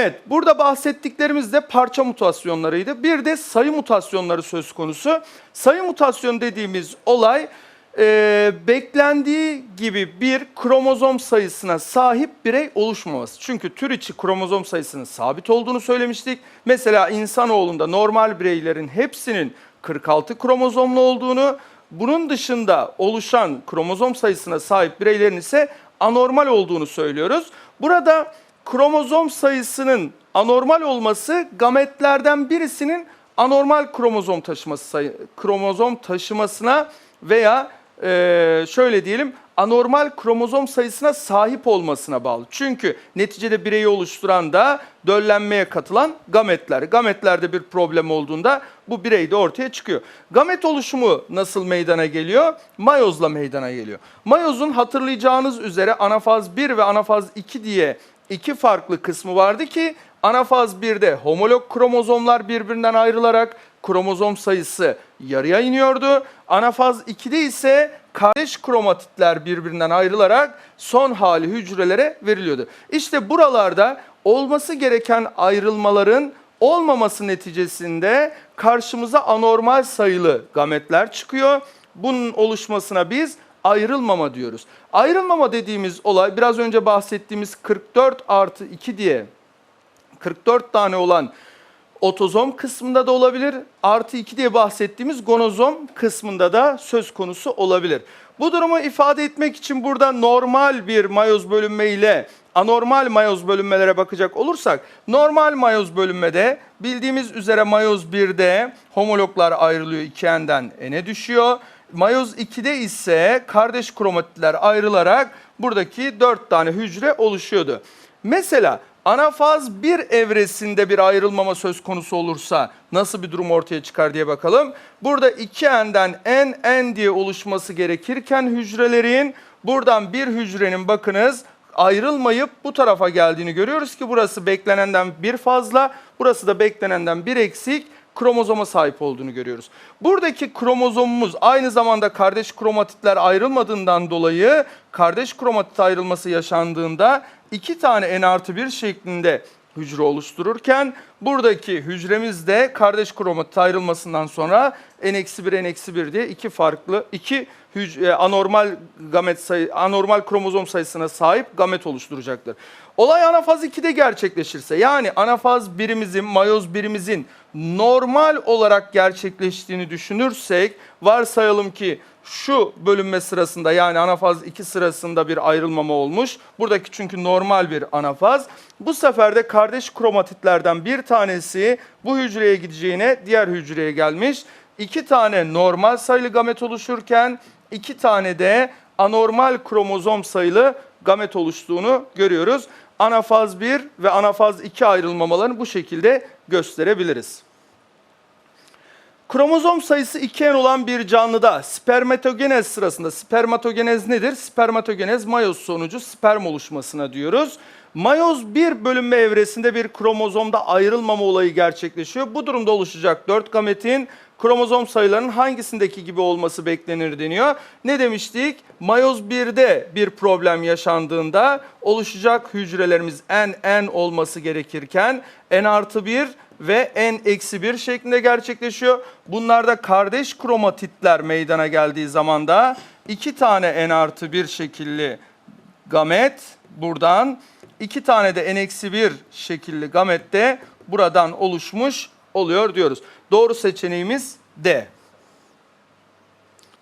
Evet, burada bahsettiklerimiz de parça mutasyonlarıydı. Bir de sayı mutasyonları söz konusu. Sayı mutasyon dediğimiz olay e, beklendiği gibi bir kromozom sayısına sahip birey oluşmaması. Çünkü tür içi kromozom sayısının sabit olduğunu söylemiştik. Mesela insanoğlunda normal bireylerin hepsinin 46 kromozomlu olduğunu, bunun dışında oluşan kromozom sayısına sahip bireylerin ise anormal olduğunu söylüyoruz. Burada kromozom sayısının anormal olması gametlerden birisinin anormal kromozom taşıması kromozom taşımasına veya eee, şöyle diyelim anormal kromozom sayısına sahip olmasına bağlı. Çünkü neticede bireyi oluşturan da döllenmeye katılan gametler. Gametlerde bir problem olduğunda bu birey de ortaya çıkıyor. Gamet oluşumu nasıl meydana geliyor? Mayozla meydana geliyor. Mayozun hatırlayacağınız üzere anafaz 1 ve anafaz 2 diye iki farklı kısmı vardı ki anafaz 1'de homolog kromozomlar birbirinden ayrılarak kromozom sayısı yarıya iniyordu. Anafaz 2'de ise kardeş kromatitler birbirinden ayrılarak son hali hücrelere veriliyordu. İşte buralarda olması gereken ayrılmaların olmaması neticesinde karşımıza anormal sayılı gametler çıkıyor. Bunun oluşmasına biz ayrılmama diyoruz. Ayrılmama dediğimiz olay biraz önce bahsettiğimiz 44 artı 2 diye 44 tane olan otozom kısmında da olabilir. Artı 2 diye bahsettiğimiz gonozom kısmında da söz konusu olabilir. Bu durumu ifade etmek için burada normal bir mayoz bölünme ile anormal mayoz bölünmelere bakacak olursak normal mayoz bölünmede bildiğimiz üzere mayoz 1'de homologlar ayrılıyor 2n'den n'e düşüyor. Mayoz 2'de ise kardeş kromatitler ayrılarak buradaki 4 tane hücre oluşuyordu. Mesela anafaz 1 evresinde bir ayrılmama söz konusu olursa nasıl bir durum ortaya çıkar diye bakalım. Burada 2n'den n, n diye oluşması gerekirken hücrelerin buradan bir hücrenin bakınız ayrılmayıp bu tarafa geldiğini görüyoruz ki burası beklenenden bir fazla, burası da beklenenden bir eksik kromozoma sahip olduğunu görüyoruz. Buradaki kromozomumuz aynı zamanda kardeş kromatitler ayrılmadığından dolayı kardeş kromatit ayrılması yaşandığında iki tane n artı 1 şeklinde hücre oluştururken buradaki hücremiz de kardeş kromatit ayrılmasından sonra n-1 n-1 diye iki farklı iki e, anormal gamet sayı anormal kromozom sayısına sahip gamet oluşturacaktır. Olay anafaz 2'de gerçekleşirse yani anafaz birimizin mayoz birimizin normal olarak gerçekleştiğini düşünürsek varsayalım ki şu bölünme sırasında yani anafaz 2 sırasında bir ayrılmama olmuş. Buradaki çünkü normal bir anafaz. Bu sefer de kardeş kromatitlerden bir tanesi bu hücreye gideceğine diğer hücreye gelmiş. İki tane normal sayılı gamet oluşurken iki tane de anormal kromozom sayılı gamet oluştuğunu görüyoruz. Anafaz 1 ve anafaz 2 ayrılmamalarını bu şekilde gösterebiliriz. Kromozom sayısı 2n olan bir canlıda spermatogenez sırasında spermatogenez nedir? Spermatogenez mayoz sonucu sperm oluşmasına diyoruz. Mayoz bir bölünme evresinde bir kromozomda ayrılmama olayı gerçekleşiyor. Bu durumda oluşacak 4 gametin kromozom sayılarının hangisindeki gibi olması beklenir deniyor. Ne demiştik? Mayoz 1'de bir problem yaşandığında oluşacak hücrelerimiz n n olması gerekirken n artı 1 ve n eksi 1 şeklinde gerçekleşiyor. Bunlarda kardeş kromatitler meydana geldiği zaman da iki tane n artı 1 şekilli gamet buradan iki tane de n eksi 1 şekilli gamet de buradan oluşmuş oluyor diyoruz. Doğru seçeneğimiz D.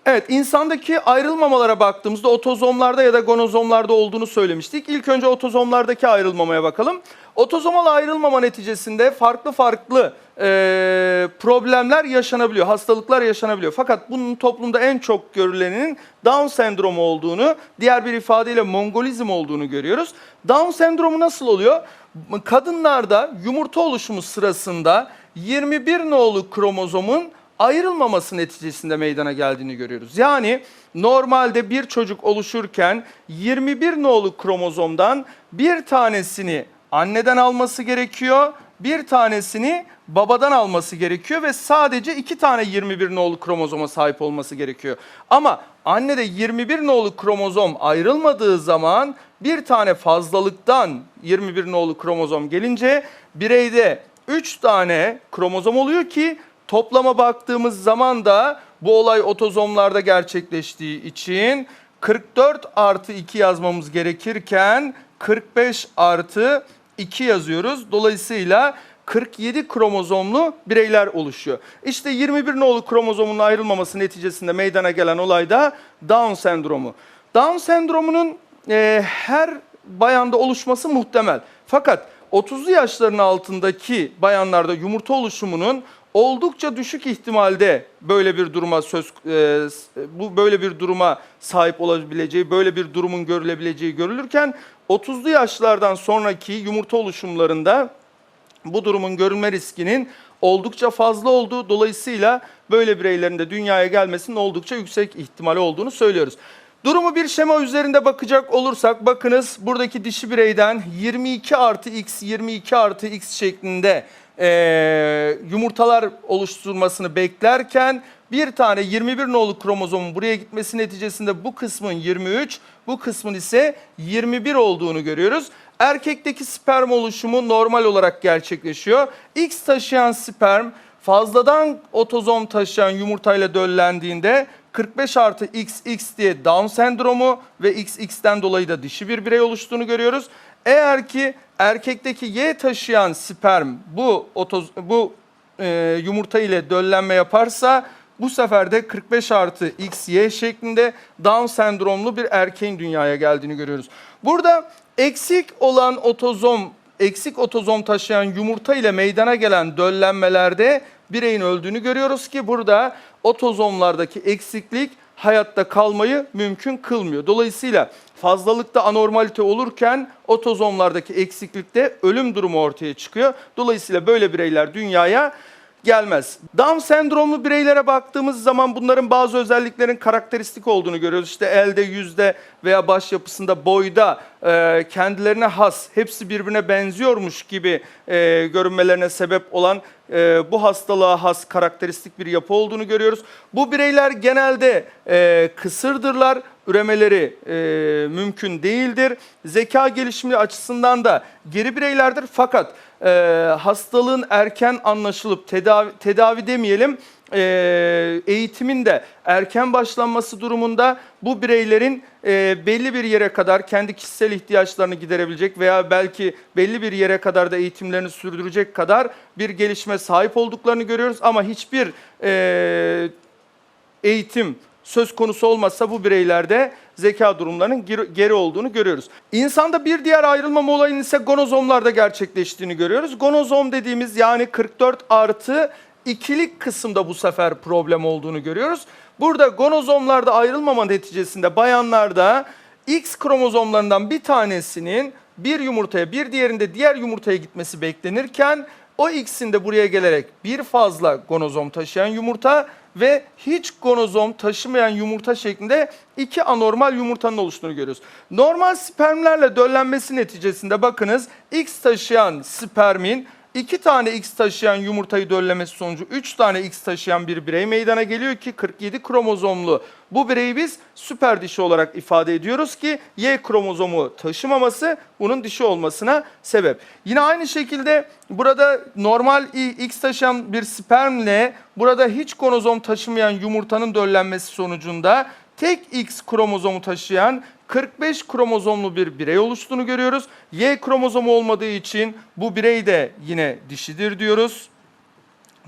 Evet, insandaki ayrılmamalara baktığımızda otozomlarda ya da gonozomlarda olduğunu söylemiştik. İlk önce otozomlardaki ayrılmamaya bakalım. Otozomal ayrılmama neticesinde farklı farklı e, problemler yaşanabiliyor, hastalıklar yaşanabiliyor. Fakat bunun toplumda en çok görülenin Down sendromu olduğunu, diğer bir ifadeyle Mongolizm olduğunu görüyoruz. Down sendromu nasıl oluyor? Kadınlarda yumurta oluşumu sırasında 21 nolu kromozomun ayrılmaması neticesinde meydana geldiğini görüyoruz. Yani normalde bir çocuk oluşurken 21 nolu kromozomdan bir tanesini anneden alması gerekiyor. bir tanesini babadan alması gerekiyor ve sadece iki tane 21 nolu kromozoma sahip olması gerekiyor. Ama annede 21 nolu kromozom ayrılmadığı zaman bir tane fazlalıktan 21 nolu kromozom gelince bireyde 3 tane kromozom oluyor ki toplama baktığımız zaman da bu olay otozomlarda gerçekleştiği için 44 artı 2 yazmamız gerekirken 45 artı 2 yazıyoruz. Dolayısıyla 47 kromozomlu bireyler oluşuyor. İşte 21 nolu kromozomun ayrılmaması neticesinde meydana gelen olay da Down sendromu. Down sendromunun e, her bayanda oluşması muhtemel. Fakat 30'lu yaşların altındaki bayanlarda yumurta oluşumunun oldukça düşük ihtimalde böyle bir duruma söz e, bu böyle bir duruma sahip olabileceği, böyle bir durumun görülebileceği görülürken 30'lu yaşlardan sonraki yumurta oluşumlarında bu durumun görülme riskinin oldukça fazla olduğu dolayısıyla böyle bireylerin de dünyaya gelmesinin oldukça yüksek ihtimali olduğunu söylüyoruz. Durumu bir şema üzerinde bakacak olursak bakınız buradaki dişi bireyden 22 artı x 22 artı x şeklinde eee, yumurtalar oluşturmasını beklerken bir tane 21 nolu kromozomun buraya gitmesi neticesinde bu kısmın 23, bu kısmın ise 21 olduğunu görüyoruz. Erkekteki sperm oluşumu normal olarak gerçekleşiyor. X taşıyan sperm fazladan otozom taşıyan yumurtayla döllendiğinde 45 artı XX diye Down sendromu ve XX'ten dolayı da dişi bir birey oluştuğunu görüyoruz. Eğer ki erkekteki Y taşıyan sperm bu otoz bu e, yumurta ile döllenme yaparsa bu sefer de 45 artı XY şeklinde Down sendromlu bir erkeğin dünyaya geldiğini görüyoruz. Burada eksik olan otozom, eksik otozom taşıyan yumurta ile meydana gelen döllenmelerde bireyin öldüğünü görüyoruz ki burada otozomlardaki eksiklik hayatta kalmayı mümkün kılmıyor. Dolayısıyla fazlalıkta anormalite olurken otozomlardaki eksiklikte ölüm durumu ortaya çıkıyor. Dolayısıyla böyle bireyler dünyaya gelmez. Down sendromlu bireylere baktığımız zaman bunların bazı özelliklerin karakteristik olduğunu görüyoruz. İşte elde, yüzde veya baş yapısında, boyda e, kendilerine has, hepsi birbirine benziyormuş gibi e, görünmelerine sebep olan e, bu hastalığa has karakteristik bir yapı olduğunu görüyoruz. Bu bireyler genelde e, kısırdırlar, üremeleri e, mümkün değildir. Zeka gelişimi açısından da geri bireylerdir fakat e, hastalığın erken anlaşılıp tedavi, tedavi demeyelim e, eğitimin de erken başlanması durumunda bu bireylerin e, belli bir yere kadar kendi kişisel ihtiyaçlarını giderebilecek veya belki belli bir yere kadar da eğitimlerini sürdürecek kadar bir gelişime sahip olduklarını görüyoruz ama hiçbir e, eğitim söz konusu olmazsa bu bireylerde zeka durumlarının geri- olduğunu görüyoruz. İnsanda bir diğer ayrılmama olayının ise gonozomlarda gerçekleştiğini görüyoruz. Gonozom dediğimiz yani 44 artı ikilik kısımda bu sefer problem olduğunu görüyoruz. Burada gonozomlarda ayrılmama neticesinde bayanlarda X kromozomlarından bir tanesinin bir yumurtaya bir diğerinde diğer yumurtaya gitmesi beklenirken o X'in de buraya gelerek bir fazla gonozom taşıyan yumurta ve hiç gonozom taşımayan yumurta şeklinde iki anormal yumurtanın oluştuğunu görüyoruz. Normal spermlerle döllenmesi neticesinde bakınız X taşıyan spermin iki tane X taşıyan yumurtayı döllemesi sonucu 3 tane X taşıyan bir birey meydana geliyor ki 47 kromozomlu bu bireyi biz süper dişi olarak ifade ediyoruz ki Y kromozomu taşımaması bunun dişi olmasına sebep. Yine aynı şekilde burada normal X taşıyan bir spermle burada hiç kromozom taşımayan yumurtanın döllenmesi sonucunda tek X kromozomu taşıyan 45 kromozomlu bir birey oluştuğunu görüyoruz. Y kromozomu olmadığı için bu birey de yine dişidir diyoruz.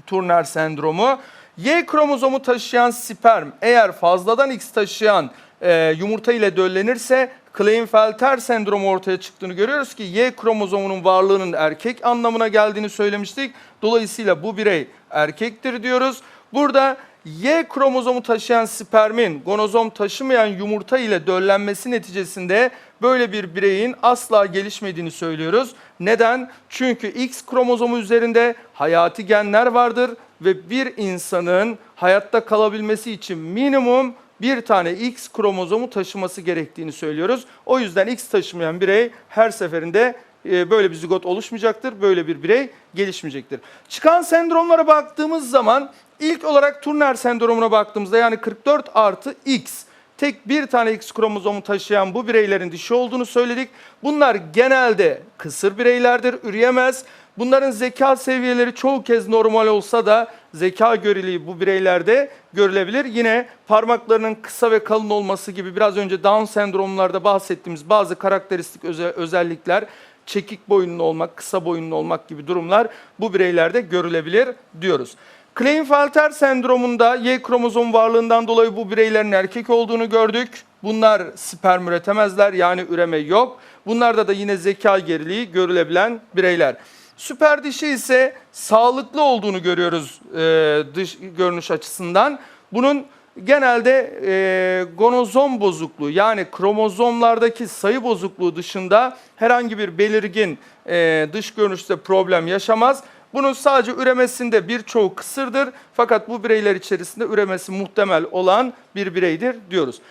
Turner sendromu. Y kromozomu taşıyan sperm eğer fazladan X taşıyan e, yumurta ile döllenirse Klinefelter sendromu ortaya çıktığını görüyoruz ki Y kromozomunun varlığının erkek anlamına geldiğini söylemiştik. Dolayısıyla bu birey erkektir diyoruz. Burada Y kromozomu taşıyan spermin gonozom taşımayan yumurta ile döllenmesi neticesinde böyle bir bireyin asla gelişmediğini söylüyoruz. Neden? Çünkü X kromozomu üzerinde hayati genler vardır ve bir insanın hayatta kalabilmesi için minimum bir tane X kromozomu taşıması gerektiğini söylüyoruz. O yüzden X taşımayan birey her seferinde e, böyle bir zigot oluşmayacaktır. Böyle bir birey gelişmeyecektir. Çıkan sendromlara baktığımız zaman ilk olarak Turner sendromuna baktığımızda yani 44 artı X tek bir tane X kromozomu taşıyan bu bireylerin dişi olduğunu söyledik. Bunlar genelde kısır bireylerdir, üreyemez. Bunların zeka seviyeleri çoğu kez normal olsa da zeka göreliği bu bireylerde görülebilir. Yine parmaklarının kısa ve kalın olması gibi biraz önce Down sendromlarda bahsettiğimiz bazı karakteristik öze- özellikler çekik boyunlu olmak, kısa boyunlu olmak gibi durumlar bu bireylerde görülebilir diyoruz. Klinefelter sendromunda Y kromozom varlığından dolayı bu bireylerin erkek olduğunu gördük. Bunlar sperm üretemezler yani üreme yok. Bunlarda da yine zeka geriliği görülebilen bireyler. Süper dişi ise sağlıklı olduğunu görüyoruz e, dış görünüş açısından. Bunun genelde e, gonozom bozukluğu yani kromozomlardaki sayı bozukluğu dışında herhangi bir belirgin e, dış görünüşte problem yaşamaz. Bunun sadece üremesinde birçoğu kısırdır fakat bu bireyler içerisinde üremesi muhtemel olan bir bireydir diyoruz.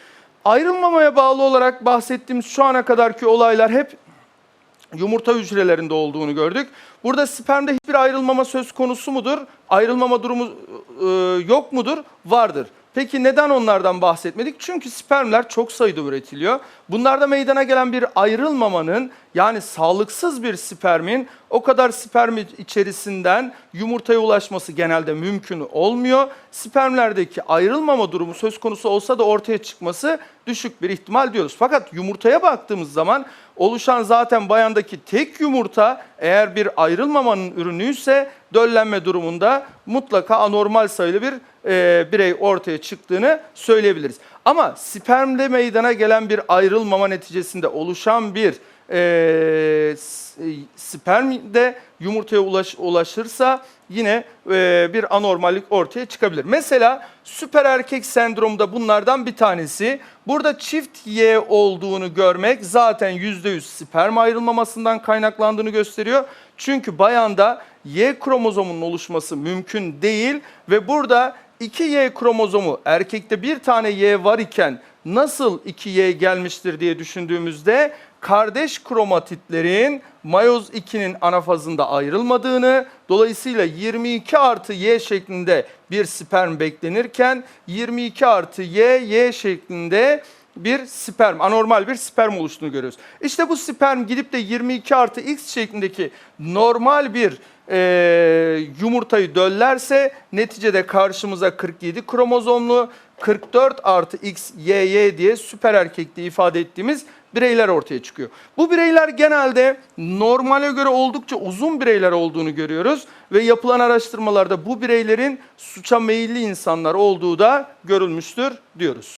Ayrılmamaya bağlı olarak bahsettiğimiz şu ana kadarki olaylar hep yumurta hücrelerinde olduğunu gördük. Burada spermde hiçbir ayrılmama söz konusu mudur? Ayrılmama durumu e, yok mudur? Vardır. Peki neden onlardan bahsetmedik? Çünkü spermler çok sayıda üretiliyor. Bunlarda meydana gelen bir ayrılmamanın yani sağlıksız bir spermin o kadar sperm içerisinden yumurtaya ulaşması genelde mümkün olmuyor. Spermlerdeki ayrılmama durumu söz konusu olsa da ortaya çıkması düşük bir ihtimal diyoruz. Fakat yumurtaya baktığımız zaman oluşan zaten bayandaki tek yumurta eğer bir ayrılmamanın ürünüyse döllenme durumunda mutlaka anormal sayılı bir e, birey ortaya çıktığını söyleyebiliriz. Ama spermde meydana gelen bir ayrılmama neticesinde oluşan bir e, sperm yumurtaya ulaş, ulaşırsa yine e, bir anormallik ortaya çıkabilir. Mesela süper erkek sendromda bunlardan bir tanesi. Burada çift Y olduğunu görmek zaten %100 sperm ayrılmamasından kaynaklandığını gösteriyor. Çünkü bayanda Y kromozomunun oluşması mümkün değil ve burada 2Y kromozomu erkekte bir tane Y var iken nasıl 2Y gelmiştir diye düşündüğümüzde kardeş kromatitlerin mayoz 2'nin anafazında ayrılmadığını dolayısıyla 22 artı Y şeklinde bir sperm beklenirken 22 artı Y, Y şeklinde bir sperm, anormal bir sperm oluştuğunu görüyoruz. İşte bu sperm gidip de 22 artı X şeklindeki normal bir e, yumurtayı döllerse neticede karşımıza 47 kromozomlu 44 artı X, Y, Y diye süper erkekte ifade ettiğimiz bireyler ortaya çıkıyor. Bu bireyler genelde normale göre oldukça uzun bireyler olduğunu görüyoruz ve yapılan araştırmalarda bu bireylerin suça meyilli insanlar olduğu da görülmüştür diyoruz.